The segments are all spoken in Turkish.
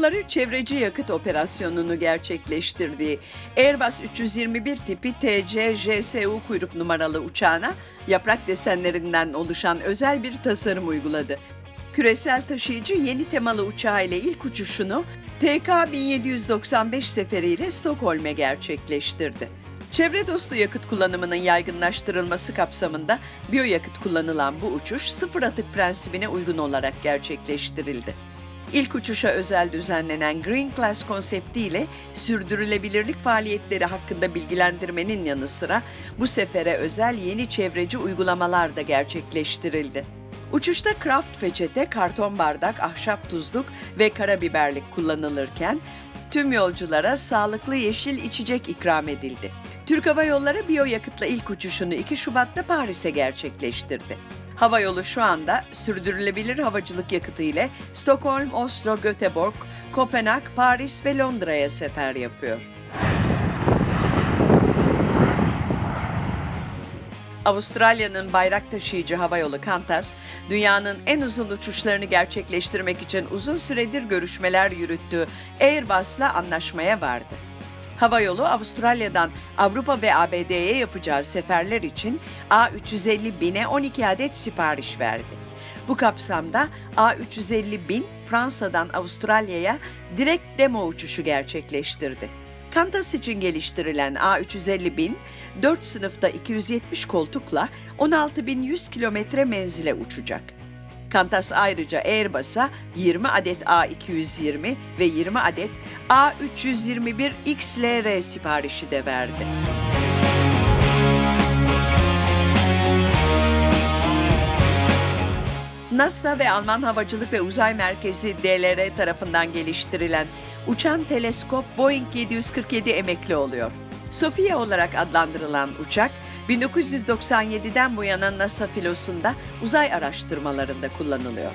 Yolları çevreci yakıt operasyonunu gerçekleştirdiği Airbus 321 tipi TC JSU kuyruk numaralı uçağına yaprak desenlerinden oluşan özel bir tasarım uyguladı. Küresel taşıyıcı yeni temalı uçağı ile ilk uçuşunu TK 1795 seferiyle Stockholm'e gerçekleştirdi. Çevre dostu yakıt kullanımının yaygınlaştırılması kapsamında biyoyakıt kullanılan bu uçuş sıfır atık prensibine uygun olarak gerçekleştirildi. İlk uçuşa özel düzenlenen Green Class konseptiyle sürdürülebilirlik faaliyetleri hakkında bilgilendirmenin yanı sıra bu sefere özel yeni çevreci uygulamalar da gerçekleştirildi. Uçuşta kraft peçete, karton bardak, ahşap tuzluk ve karabiberlik kullanılırken tüm yolculara sağlıklı yeşil içecek ikram edildi. Türk Hava Yolları biyoyakıtla ilk uçuşunu 2 Şubat'ta Paris'e gerçekleştirdi. Hava yolu şu anda sürdürülebilir havacılık yakıtı ile Stockholm, Oslo, Göteborg, Kopenhag, Paris ve Londra'ya sefer yapıyor. Avustralya'nın bayrak taşıyıcı havayolu Qantas, dünyanın en uzun uçuşlarını gerçekleştirmek için uzun süredir görüşmeler yürüttüğü Airbus'la anlaşmaya vardı. Havayolu Avustralya'dan Avrupa ve ABD'ye yapacağı seferler için A350 bine 12 adet sipariş verdi. Bu kapsamda A350 bin Fransa'dan Avustralya'ya direkt demo uçuşu gerçekleştirdi. Qantas için geliştirilen A350 bin 4 sınıfta 270 koltukla 16.100 kilometre menzile uçacak. Qantas ayrıca Airbus'a 20 adet A220 ve 20 adet A321 XLR siparişi de verdi. NASA ve Alman Havacılık ve Uzay Merkezi DLR tarafından geliştirilen uçan teleskop Boeing 747 emekli oluyor. Sofia olarak adlandırılan uçak, 1997'den bu yana NASA filosunda uzay araştırmalarında kullanılıyor.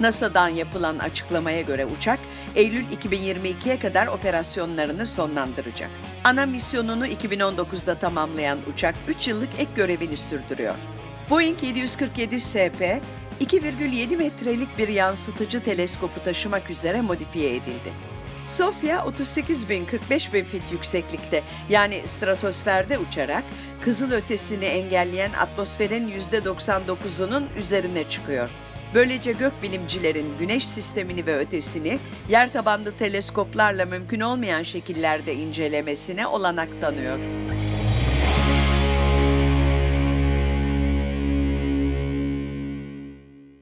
NASA'dan yapılan açıklamaya göre uçak, Eylül 2022'ye kadar operasyonlarını sonlandıracak. Ana misyonunu 2019'da tamamlayan uçak 3 yıllık ek görevini sürdürüyor. Boeing 747 SP, 2,7 metrelik bir yansıtıcı teleskopu taşımak üzere modifiye edildi. Sofia 38 bin 45 bin fit yükseklikte yani stratosferde uçarak kızıl ötesini engelleyen atmosferin %99'unun üzerine çıkıyor. Böylece gökbilimcilerin güneş sistemini ve ötesini yer tabanlı teleskoplarla mümkün olmayan şekillerde incelemesine olanak tanıyor.